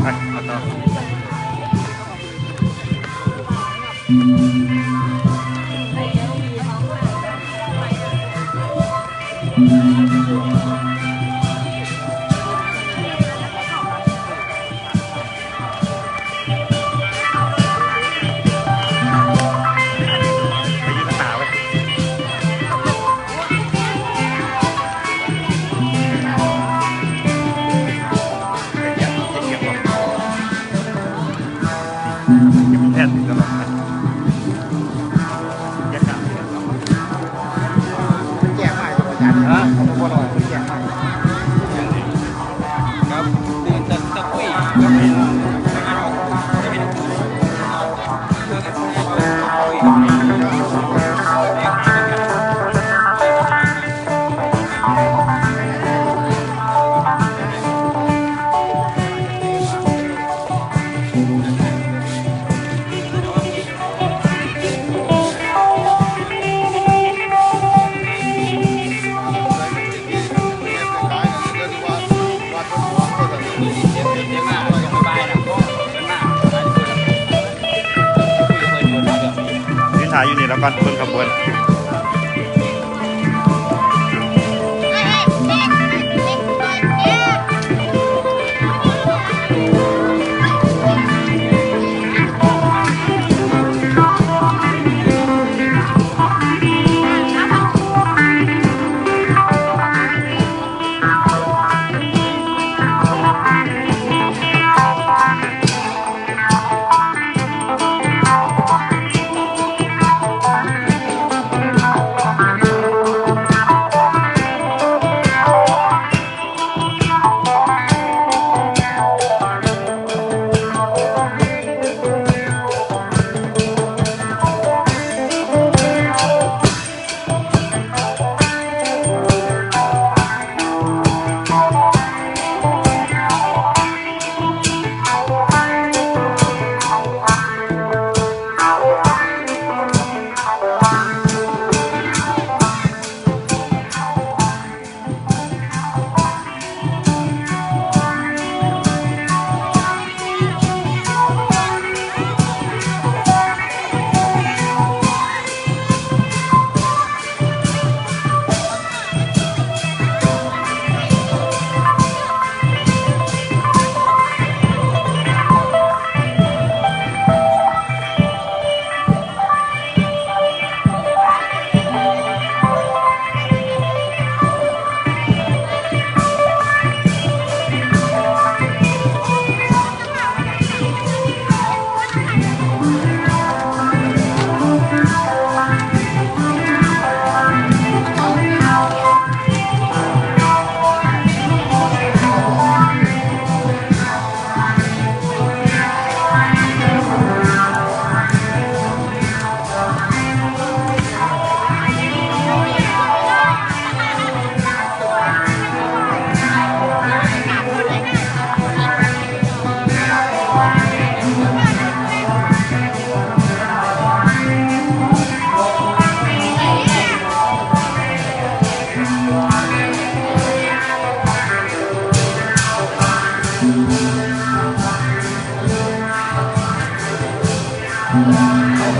ไปเ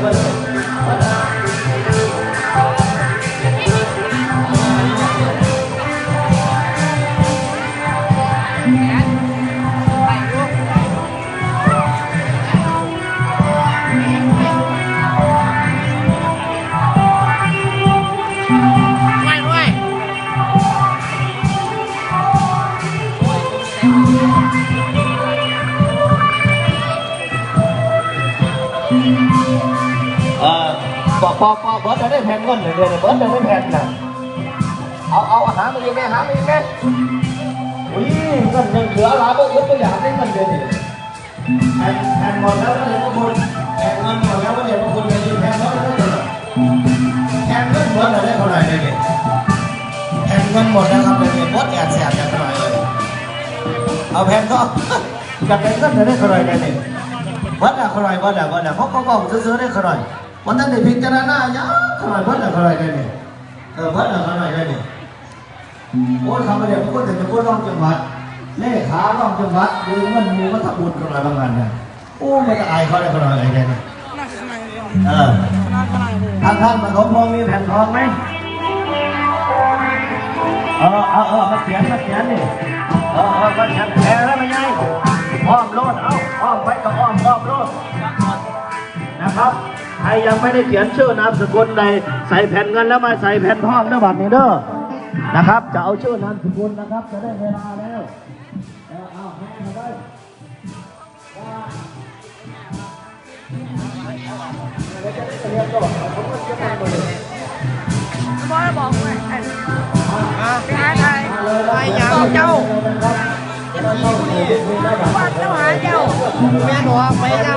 เอ ปอกปอปอเบิร์ดจะได้แผ่นก่อนเดี๋ยวเบิร์ดจะได้แผ่นน่ะเอาเอาหามาอีกไหมหามาอีกไหมอุ้ยเงินยังเหลือหลายก็ยกตัวอย่างได้เงินเดือนแผ่นแผ่นหมดแล้วก็เดี๋ยวพวกคุณแผ่นเงินหมดแล้วก็เดี๋ยวพวกคุณจะยืมแผ่นแล้วก็เดี๋ยวแผ่นเงินหมดแล้วได้เท่าไหร่เลยเนี่ยแผ่นเงินหมดแล้วครับเลยเนี่ยหมดแอบแสบแอบเท่าไหร่เลยเอาแผ่นก็จะเป็นเงินจะได้เท่าไหร่เลยเนี่ยวัดอะเขาไหน่อยวัดอะวัดอะเขาเขาบอกซื้อได้เขาไหน่ วันนั้นได้พิจารณายังเขาหน่อยวัดอะเขาหน่อยได้เนี่ยเออวัดอะเขาหน่อยได้เนี่ยโอ้ยคำเดียวพวกคนแต่จะพูดร้องจังหวัดเลขาลองจังหวัดดูเงินหมูก็ทำบุญกันอะไรบางงานเนี่ยโอ้ไม่ต้องอายเขาได้ขนาดไหนเนี่ยเออทางท่านมาของทองมีแผ่นทองไหมเออเออเออมาเขียนมาเขียนนี่เออเออมาเขียนแพ้แล้วไม่ไงอ้อมโลดเอ้าอ้อมไปกับอ้อมอ้อมโลดนะครับใค รยังไม่ได้เขียนชื่อนามสกุลในใส่แผ่นเงินแล้วมาใส่แผ่นทองด้อบัตรนี้เด้อนะครับ จะเอาชื่อนามสกุลนะครับ จะได้เวลาแล้วเอาให้มาได้บอยบอกว่าไอ้ไปหาใครบอกเจ้าว่าเจ้าหาเจ้าแม่บอกไปเจ้า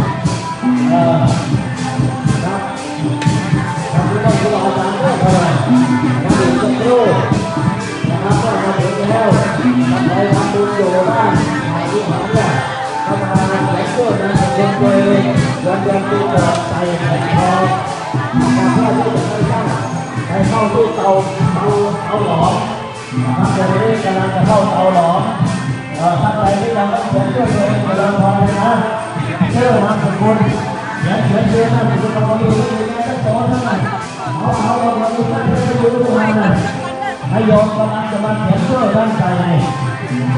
เข้าเตาเตาเตาหลอมนะครับเดี๋ยวนี้กำลังจะเข้าเตาหลอมเอ่อท่านใดที่ยังไม่เขียนชื่อตัวเองกำลังพอเลยนะเชื่อนาสมสกุลเขียนเขียนชื่อนามสกุลของคนอื่นที่มีแค่โตเท่านั้นเอาเอาเอาเอาทุกท่านที่อยู่ทุกท่านนะให้โยมกำลังจะมาเขียนชื่อด้านใจ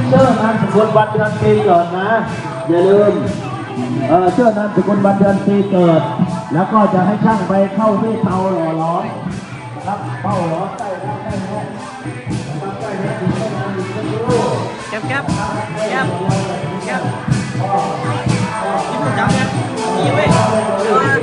ชื่อนามสกุลวันเดือนปีเกิดนะอย่าลืมเชื่อนามสกุลวันเดือนปีเกิด แล้วก็จะให้ช่างไปเข้าที่เตาหล่อร้อม นานดีก็รู้แก๊บแ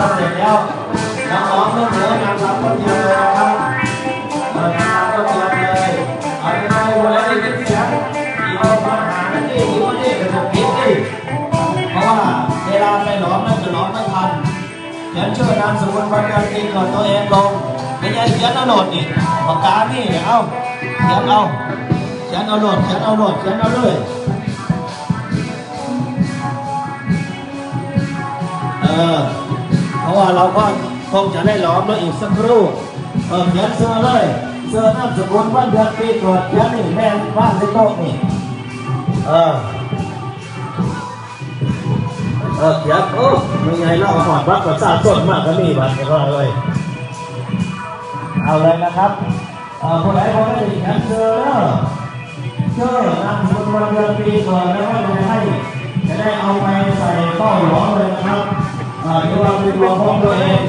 เอาถ้าเสร็จแล้วน้องๆต้องเหลือนางรำก็เตรียมเลยนะครับเออนางรำก็เตรียมเลยเอาไปได้หมดแล้วได้ยินเสียงอีกคนมาหาหน้าที่อีกคนนี้ก็จะผิดดิเพราะว่าเวลาไปหลอมนั่นจะหลอมไม่ทันเขียนชื่อนามสกุลวันเดือนปีเกิดตัวเองลงไม่ใช่เขียนเอาโหลดนี่ปากกานี่เนี่ยเอาเขียนเอาเขียนเอาโหลดเขียนเอาโหลดเขียนเอาเลยเออ เพราะว่าเราก็คงจะได้หลอมแล้วอีกสักครู่เออเขียนเสื้อเลยเสื้อนามสกุลวันเดือนปีเกิดเขียนนี่แม่นบ้านในโต๊ะนี่เออเออเขียนโอ้ยังไงเล่าหอดวัดกับซาต้นมากก็มีบัตรก็เลยเอาเลยนะครับเออคนไหนคนไหนเขียนเจอแล้วเจอนามสกุลวันเดือนปีก่อนแล้วก็จะให้จะได้เอาไปใส่ต้อหลอเลยนะครับ เออที่ว่าเป็นดวงของตัวเอง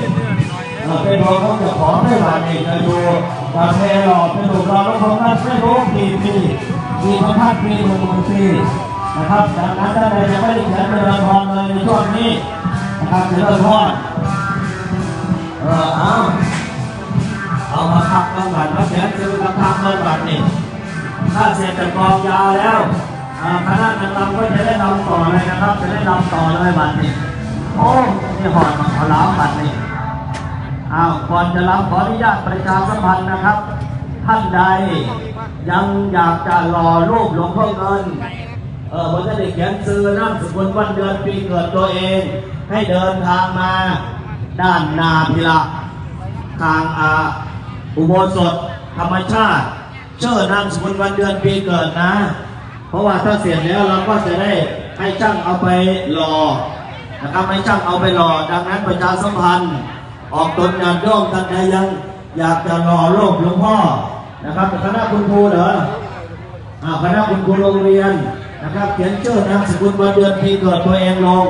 เออเป็นดวงของเจ้าของได้บัตรนี่จะดูกาแฟหลอดเป็นดูเราแล้วของท่านไม่รู้กี่ปีกี่พันพันปีหมื่นหมื่นปีนะครับดังนั้นถ้าใครยังไม่ได้เขียนเรือพรเลยในช่วงนี้นะครับเรือพรเออเอาเอามาพักกำบัดมาเขียนซื้อมาพักกำบัดนี่ถ้าเสร็จจากกองยาแล้วคณะนางรำก็จะได้นำต่อเลยนะครับจะได้นำต่อเลยบัดนี้ โอ้นี่หอดมาขอล้างบัดนี่อ้าวก่อนจะรับขออนุญาตประชาสัมพันธ์นะครับ ท่านใดยังอยากจะรอรูปหลวงพ่อเงิน เออผมจะได้เขียนซื้อนามสกุลวันเดือนปีเกิดตัวเอง ให้เดินทางมาด้านนาพิละทางอาอุโบสถธรรมชาติ เชื่อนามสกุลวันเดือนปีเกิดนะ เพราะว่าถ้าเสร็จแล้วเราก็จะได้ให้ช่างเอาไปรอ นะครับให้ช่างเอาไปรอดังนั้นประชาสัมพันธ์ ออกตนงานโยมท่านใดยัง อยากจะรอโลกหลวงพ่อนะครับคณะคุณครูเหรออ่าคณะคุณครูโรงเรียนนะครับเขียนชื่อนามสกุลวันเดือนปีเกิดตัวเองลง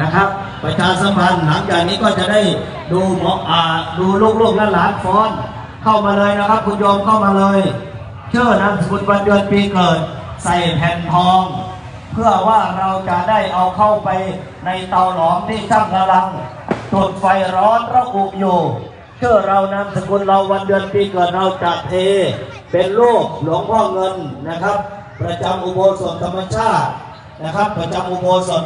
นะครับ ประชาสัมพันธ์หลังจากนี้ก็จะได้ดูหมออ่าดูลูกๆและหลานฟ้อนเข้ามาเลยนะครับ คุณโยมเข้ามาเลยชื่อนามสกุลวันเดือนปีเกิด ใส่แผ่นทอง เพื่อว่าเราจะได้เอาเข้าไปในเตาหลอมที่ช่างกำลังจุดไฟร้อนระอุอยู่เชื่อเรานามสกุลเราวันเดือนปีเกิดเราจะเท เป็นรูปหลวงพ่อเงินนะครับ ประจำอุโบสถธรรมชาตินะครับ ประจำอุโบสถ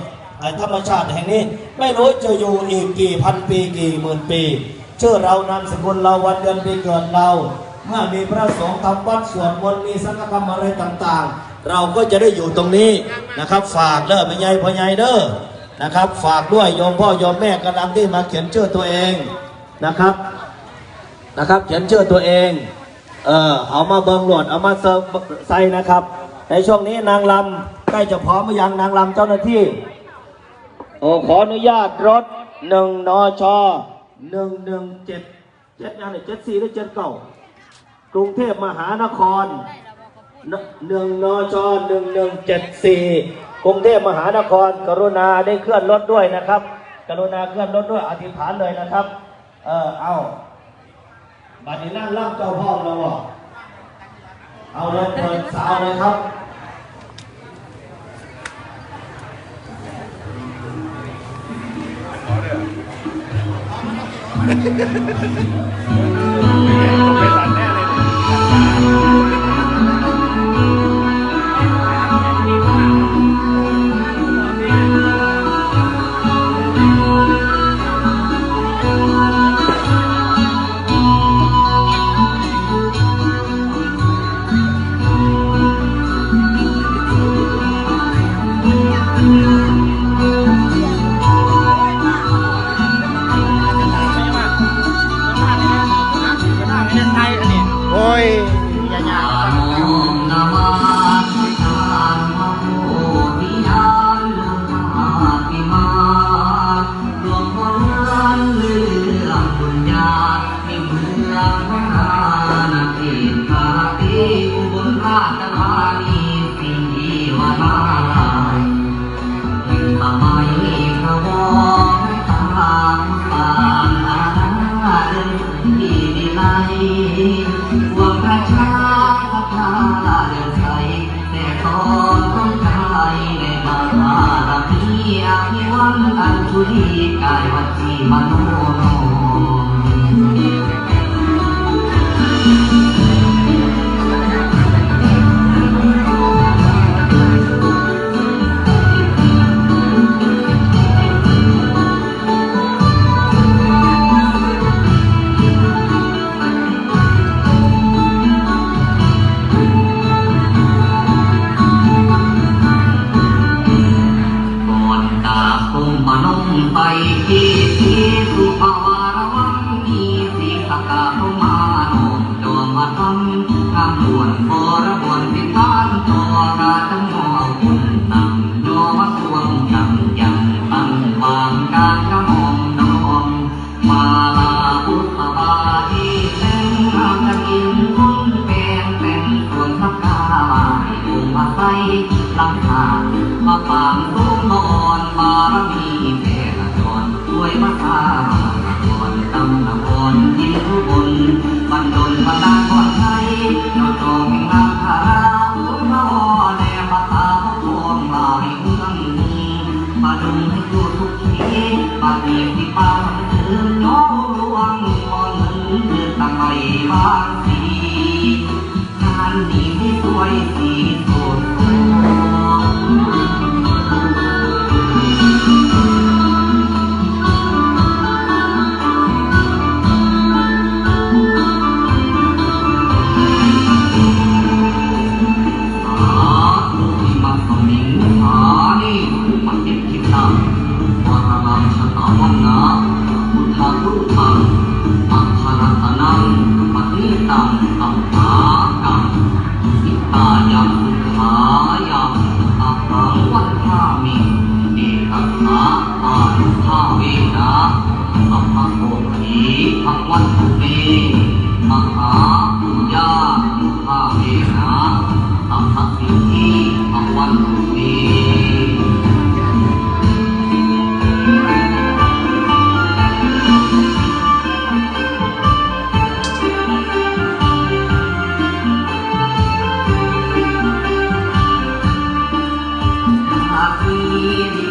ธรรมชาติแห่งนี้ ไม่รู้จะอยู่อีกกี่พันปีกี่หมื่นปีเชื่อเรานามสกุลเราวันเดือนปีเกิดเราเมื่อมีพระสงฆ์ทำวัดสวดมนต์มีสังฆกรรมอะไรต่างๆ เราก็จะได้อยู่ตรงนี้นะครับ ฝากเด้อเป็นไงพ่อใหญ่เด้อนะครับ ฝากด้วยโยมพ่อโยมแม่กำลังที่มาเขียนชื่อตัวเองนะครับนะครับ เขียนชื่อตัวเองเออเอามาเบิงหลดเอามาเซิร์ฟใส่นะครับ ในช่วงนี้นางลำใกล้จะพร้อมหรือยังนางลำเจ้าหน้าที่โอ้ขออนุญาตรถหนึ่งนชหนึ่งหนึ่งเจ็ดเจ็ดยังไงเจ็ดสี่หรือเจ็ดเก้ากรุงเทพมหานคร หนึ่งนชหนึ่งหนึ่งเจ็ดสี่กรุงเทพมหานคร กรุณาได้เคลื่อนรถด้วยนะครับ กรุณาเคลื่อนรถด้วยอธิษฐานเลยนะครับ เออเอาบัดนี้นั่งล่ำเจ้าพ่อเราอะเอาเลยเปิดสาวเลยครับไม่ มังอันทุลีกายวัจีมโนโน 아. You.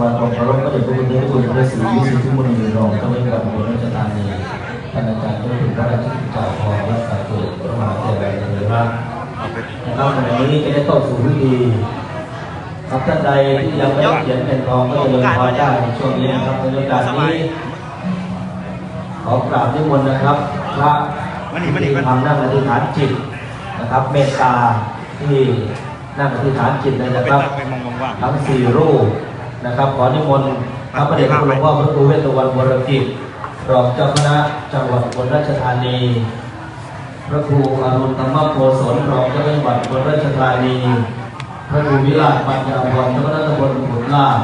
วายความเคารพพระเดชพระคุณเดชพระคุณพระศรีวิสุทธิมณีรองเจ้าหน้าที่การบริหารราชกานีท่านอาจารย์เจ้าคุณพระราชกิจจาภรณ์รัตนเกิดพระมหาเถรเลยรักนะครับในวันนี้ก็ได้เข้าสู่พิธีครับท่านใดที่ยังไม่เขียนเป็นทองก็จะเดินทางได้ในช่วงนี้นะครับในโอกาสนี้ขอกราบนิมนต์นะครับพระที่ทำนั่งอธิษฐานจิตนะครับ เมตตาที่นั่งอธิษฐานจิตเลยนะครับทั้งสี่รูป นะครับขอนิมนต์พระประเดชพระคุณหลวงพ่อพระครูเวทสุวรรณวรกิจรองเจ้าคณะจังหวัดอุบลราชธานี พระครูอรุณธรรมโพสนรองเจ้าจังหวัดอุบลราชธานี พระครูวิราชปัญญาพรเจ้าคณะตำบลขุนลาภ